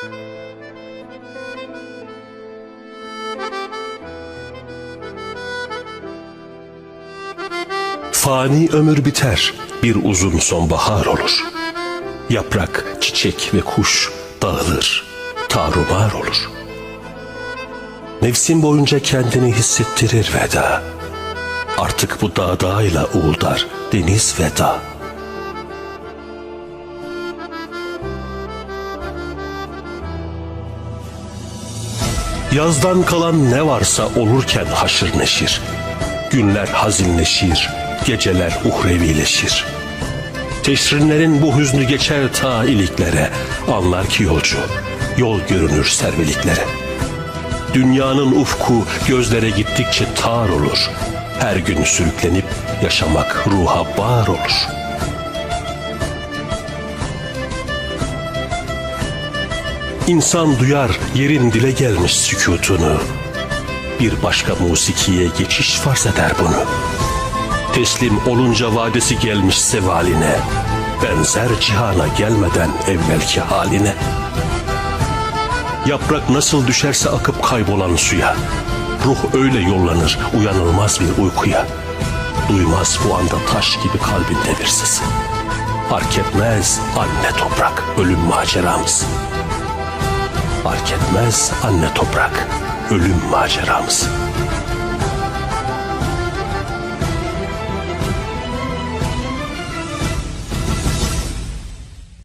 Fani ömür biter, bir uzun sonbahar olur. Yaprak, çiçek ve kuş dağılır, tarumar olur. Nefsin boyunca kendini hissettirir veda. Artık bu dağdağıyla uğuldar deniz veda. Yazdan kalan ne varsa olurken haşır neşir. Günler hazinleşir, geceler uhrevileşir. Teşrinlerin bu hüznü geçer ta iliklere. Anlar ki yolcu, yol görünür serveliklere. Dünyanın ufku gözlere gittikçe tar olur. Her gün sürüklenip yaşamak ruha bağır olur. İnsan duyar yerin dile gelmiş sükutunu. Bir başka musikiye geçiş farz eder bunu. Teslim olunca vadesi gelmiş sevaline. Benzer cihana gelmeden evvelki haline. Yaprak nasıl düşerse akıp kaybolan suya. Ruh öyle yollanır uyanılmaz bir uykuya. Duymaz bu anda taş gibi kalbinde bir sesi. Fark etmez anne toprak ölüm maceramız. Fark etmez anne toprak ölüm maceramız.